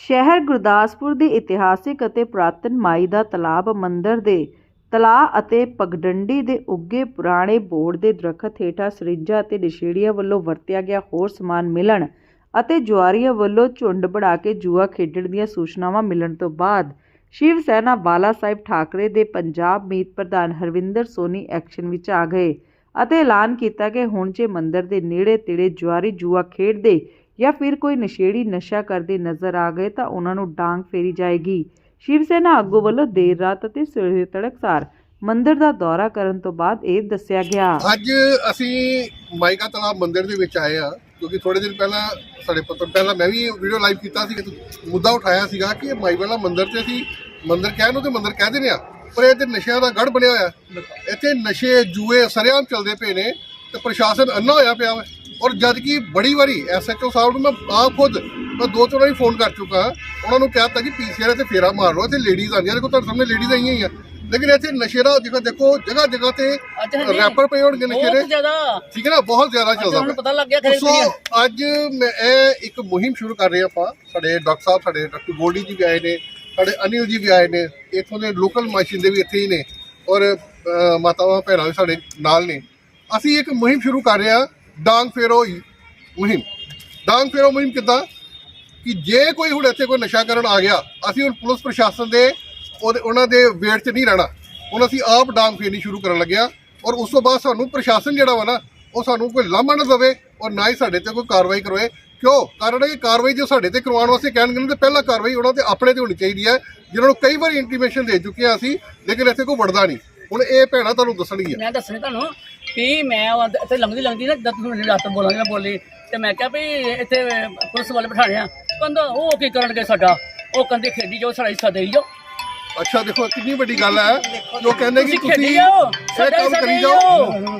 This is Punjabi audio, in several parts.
ਸ਼ਹਿਰ ਗੁਰਦਾਸਪੁਰ ਦੀ ਇਤਿਹਾਸਿਕ ਅਤੇ ਪੁਰਾਤਨ ਮਾਈ ਦਾ ਤਲਾਬ ਮੰਦਰ ਦੇ ਤਲਾਅ ਅਤੇ ਪਗਡੰਡੀ ਦੇ ਉੱਗੇ ਪੁਰਾਣੇ ਬੋਰਡ ਦੇ ਦਰਖਤ ਹੇਠਾਂ ਸਰਿੰਜਾਂ ਅਤੇ ਨਸ਼ੇੜੀਆਂ ਵੱਲੋਂ ਵਰਤਿਆ ਗਿਆ ਹੋਰ ਸਮਾਨ ਮਿਲਣ ਅਤੇ ਜੁਆਰੀਆਂ ਵੱਲੋਂ ਝੁੰਡ ਬਣਾ ਕੇ ਜੂਆ ਖੇਡਣ ਦੀਆਂ ਸੂਚਨਾਵਾਂ ਮਿਲਣ ਤੋਂ ਬਾਅਦ ਸ਼ਿਵ ਸੈਨਾ ਬਾਲਾ ਸਾਹਿਬ ਠਾਕਰੇ ਦੇ ਪੰਜਾਬ ਮੀਤ ਪ੍ਰਧਾਨ ਹਰਵਿੰਦਰ ਸੋਨੀ ਐਕਸ਼ਨ ਵਿੱਚ ਆ ਗਏ ਅਤੇ ਐਲਾਨ ਕੀਤਾ ਕਿ ਹੁਣ ਜੇ ਮੰਦਰ ਦੇ ਨੇੜੇ ਤੇੜੇ ਜੁਆਰੀ ਜੂਆ ਖੇਡਦੇ ਜਾਂ ਫਿਰ ਕੋਈ ਨਸ਼ੇੜੀ ਨਸ਼ਾ ਕਰਦੇ ਨਜ਼ਰ ਆ ਗਏ ਤਾਂ ਉਹਨਾਂ ਨੂੰ ਡਾਂਗ ਫੇਰੀ ਜਾਏਗੀ। ਸ਼ਿਵ ਸੈਨਾ ਆਗੂ ਵੱਲੋਂ ਦੇਰ ਰਾਤ ਅਤੇ ਸਵੇਰੇ ਤੜਕਸਾਰ ਮੰਦਿਰ ਦਾ ਦੌਰਾ ਕਰਨ ਤੋਂ ਬਾਅਦ ਇਹ ਦੱਸਿਆ ਗਿਆ। ਅੱਜ ਅਸੀਂ ਮਾਈਕਾ ਤਲਾਬ ਮੰਦਿਰ ਦੇ ਵਿੱਚ ਆਏ ਆ, ਕਿਉਂਕਿ ਥੋੜੇ ਦਿਨ ਪਹਿਲਾਂ ਸਾਡੇ ਪੱਤਰ, ਪਹਿਲਾਂ ਮੈਂ ਵੀ ਵੀਡੀਓ ਲਾਈਵ ਕੀਤਾ ਸੀ ਮੁੱਦਾ ਉਠਾਇਆ ਸੀਗਾ ਕਿ ਇਹ ਮਾਈ ਵਾਲਾ ਮੰਦਿਰ ਤੇ ਅਸੀਂ ਮੰਦਿਰ ਕਹਿ ਨੂੰ ਤੇ ਮੰਦਿਰ ਕਹਿ ਦਿੰਦੇ ਆ, ਪਰ ਇਹ ਤੇ ਨਸ਼ਿਆਂ ਦਾ ਗੜ ਬਣਿਆ ਹੋਇਆ। ਇੱਥੇ ਨਸ਼ੇ, ਜੂਏ, ਸਰਿਆਮ ਚੱਲਦੇ ਪਏ ਨੇ ਤੇ ਪ੍ਰਸ਼ਾਸਨ ਅੰਨਾ ਹੋਇਆ ਪਿਆ ਵਾ। ਔਰ ਜਦ ਕਿ ਬੜੀ ਵਾਰੀ ਐਸਐਚਓ ਸਾਹਿਬ ਨੂੰ ਮੈਂ ਆਪ ਖੁਦ ਮੈਂ ਦੋ ਤਿੰਨ ਵਾਰੀ ਫੋਨ ਕਰ ਚੁੱਕਾ ਉਹਨਾਂ ਨੂੰ ਕਿਹਾ ਤਾ ਕਿ ਪੀਸੀਆਰ ਤੇ ਫੇਰਾ ਮਾਰ ਲਓ ਇੱਥੇ ਲੇਡੀਜ਼ ਆਉਂਦੀਆਂ ਦੇਖੋ ਤੁਹਾਡੇ ਸਾਹਮਣੇ ਲੇਡੀਜ਼ ਆਈਆਂ ਹੀ ਆ। ਲੇਕਿਨ ਇੱਥੇ ਨਸ਼ੇ ਦਾ ਦੇਖੋ ਦੇਖੋ ਜਗ੍ਹਾ ਜਗ੍ਹਾ ਤੇ। ਰੈਪਰ ਪਏ ਹੋਣਗੇ ਨਸ਼ੇ ਦੇ ਬਹੁਤ ਜ਼ਿਆਦਾ। ਠੀਕ ਹੈ ਨਾ ਬਹੁਤ ਜ਼ਿਆਦਾ ਚੱਲਦਾ ਪਤਾ ਲੱਗ ਗਿਆ ਸੋ ਅੱਜ ਮੈਂ ਇਹ ਇੱਕ ਮੁਹਿੰਮ ਸ਼ੁਰੂ ਕਰ ਰਹੇ ਆਪਾਂ। ਸਾਡੇ ਡਾਕਟਰ ਸਾਹਿਬ ਸਾਡੇ ਡਾਕਟਰ ਗੋਲਡੀ ਜੀ ਵੀ ਆਏ ਨੇ ਸਾਡੇ ਅਨਿਲ ਜੀ ਵੀ ਆਏ ਨੇ। ਇੱਥੋਂ ਦੇ ਲੋਕਲ ਮਾਸ਼ਿੰਦੇ ਵੀ ਇੱਥੇ ਹੀ ਨੇ। ਔਰ ਮਾਤਾਵਾਂ ਭੈਣਾਂ ਵੀ ਸਾਡੇ ਨਾਲ ਨੇ। ਅਸੀਂ ਇੱਕ ਮੁਹਿੰਮ ਸ਼ੁਰੂ ਕਰ ਰਹੇ ਹਾਂ। ਡਾਂਗ ਫੇਰੋ ਮੁਹਿੰਮ। ਡਾਂਗ ਫੇਰੋ ਮੁਹਿੰਮ ਕਿੱਦਾਂ? ਕਿ ਜੇ ਕੋਈ ਹੁਣ ਇੱਥੇ ਕੋਈ ਨਸ਼ਾ ਕਰਨ ਆ ਗਿਆ, ਅਸੀਂ ਹੁਣ ਪੁਲਿਸ ਪ੍ਰਸ਼ਾਸਨ ਦੇ ਉਹਨਾਂ ਦੇ ਵੇਟ 'ਚ ਨਹੀਂ ਰਹਿਣਾ। ਹੁਣ ਅਸੀਂ ਆਪ ਡਾਂਗ ਫੇਰਨੀ ਸ਼ੁਰੂ ਕਰਨ ਲੱਗਿਆ ਔਰ ਉਸ ਤੋਂ ਬਾਅਦ ਸਾਨੂੰ ਪ੍ਰਸ਼ਾਸਨ ਜਿਹੜਾ ਵਾ ਨਾ, ਉਹ ਸਾਨੂੰ ਕੋਈ ਲਾਮਾ ਨਾ ਦੇਵੇ ਔਰ ਨਾ ਹੀ ਸਾਡੇ ਤੇ ਕੋਈ ਕਾਰਵਾਈ ਕਰਵਾਏ ਕਿਉਂ? ਕਾਰਨ ਇਹ ਕਾਰਵਾਈ ਜੋ ਸਾਡੇ ਤੇ ਕਰਵਾਉਣ ਵਾਸਤੇ ਕਹਿਣਗੇ ਨਾ, ਤੇ ਪਹਿਲਾਂ ਕਾਰਵਾਈ ਉਹਨਾਂ ਤੇ ਆਪਣੇ ਤੇ ਹੋਣੀ ਚਾਹੀਦੀ ਹੈ ਜਿਨ੍ਹਾਂ ਨੂੰ ਕਈ ਵਾਰੀ ਇੰਟੀਮੇਸ਼ਨ ਦੇ ਚੁੱਕੇ ਹਾਂ ਅਸੀਂ, ਲੇਕਿਨ ਇੱਥੇ ਕੋਈ ਵੜਦਾ ਨਹੀਂ। ਹੁਣ ਇਹ ਭੈਣਾਂ ਤੁਹਾਨੂੰ ਦੱਸਣਗੀਆਂ। ਮੈਂ ਦੱਸਣੀ ਤੁਹਾਨੂੰ ਕਿ ਮੈਂ ਉਹ ਇੱਥੇ ਲੰਘਦੀ ਲੰਘਦੀ ਨਾ ਜਦ ਤੁਹਾਨੂੰ ਰਾਤ ਨੂੰ ਬੋਲਾਂਗੇ ਮੈਂ ਬੋਲੀ ਤੇ ਮੈਂ ਕਿਹਾ ਵੀ ਇੱਥੇ ਪੁਲਿਸ ਵਾਲੇ ਬਿਠਾਣੇ ਆ। ਕਹਿੰਦਾ ਉਹ ਕੀ ਕਰਨਗੇ ਸਾਡਾ? ਉਹ ਕਹਿੰਦੇ ਖੇਡੀ ਜੋ ਸਾਡਾ ਹਿੱਸਾ ਦੇਈ ਜਾਓ। ਅੱਛਾ ਦੇਖੋ ਕਿੰਨੀ ਵੱਡੀ ਗੱਲ ਹੈ। ਜੋ ਕਹਿੰਦੇ ਕਿ ਤੁਸੀਂ ਖੇਡੀ ਜਾਓ ਸਾਡਾ ਕੰਮ ਹਿੱਸਾ ਕਰੀ ਦੇਈ ਜਾਓ। ਜਾਓ।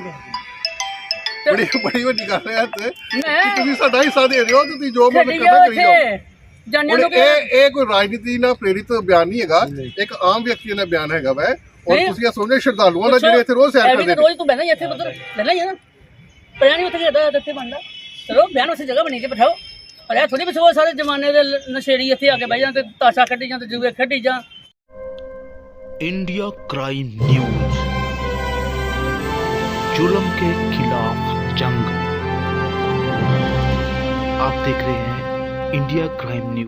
ਬੜੀ ਬੜੀ ਵੱਡੀ ਗੱਲ ਹੈ ਇੱਥੇ ਕਿ ਤੁਸੀਂ ਸਾਡਾ ਹਿੱਸਾ ਦੇ ਰਹੇ ਹੋ ਤੇ ਤੁਸੀਂ ਜੋ ਮਨ ਖੇਡੀ ਜਾਓ ਕਰੀ ਜਾਓ। ਇੱਥੇ। ਜਾਣਿਆ ਹੁਣ ਇਹ ਇਹ ਕੋਈ ਰਾਜਨੀਤੀ ਨਾਲ ਪ੍ਰੇਰਿਤ ਬਿਆਨ ਨਹੀਂ ਹੈਗਾ। ਇੱਕ ਆਮ ਵਿਅਕਤੀ ਦਾ ਬਿਆਨ ਹੈਗਾ ਵੈ। ਔਰ ਨਹੀਂ। ਤੁਸੀਂ ਇਹ ਸੋਚਦੇ ਸ਼ਰਧਾਲੂਆਂ ਦਾ ਜਿਹੜੇ ਇੱਥੇ ਰੋਜ਼ ਸੈਰ ਕਰਦੇ ਨੇ ਰੋਜ਼ ਤੂੰ ਬਹਿਣਾ ਹੀ ਇੱਥੇ ਪੁੱਤਰ ਬਹਿਣਾ ਹੀ ਆ ਨਾ ਪਿਆ ਨਹੀਂ ਉੱਥੇ ਕਿਹਦਾ ਇੱਥੇ ਬਣਦਾ ਚਲੋ ਬਿਆਨ ਉਸੇ ਜਗ੍ਹਾ ਬਣੀ ਕੇ ਬਿਠਾਓ ਪਰ ਇਹ ਥੋੜੀ ਬਿਠਾਓ ਸਾਰੇ ਜ਼ਮਾਨੇ ਦੇ ਲ- ਨਸ਼ੇੜੀ ਇੱਥੇ ਆ ਕੇ ਬਹਿ ਜਾਣ ਤੇ ਤਾਸ਼ਾ ਕੱਢੀ ਜਾਂ ਤੇ ਜੂਏ ਖੇਡੀ ਜਾਂ इंडिया क्राइम न्यूज जुल्म के खिलाफ जंग आप देख रहे हैं इंडिया क्राइम न्यूज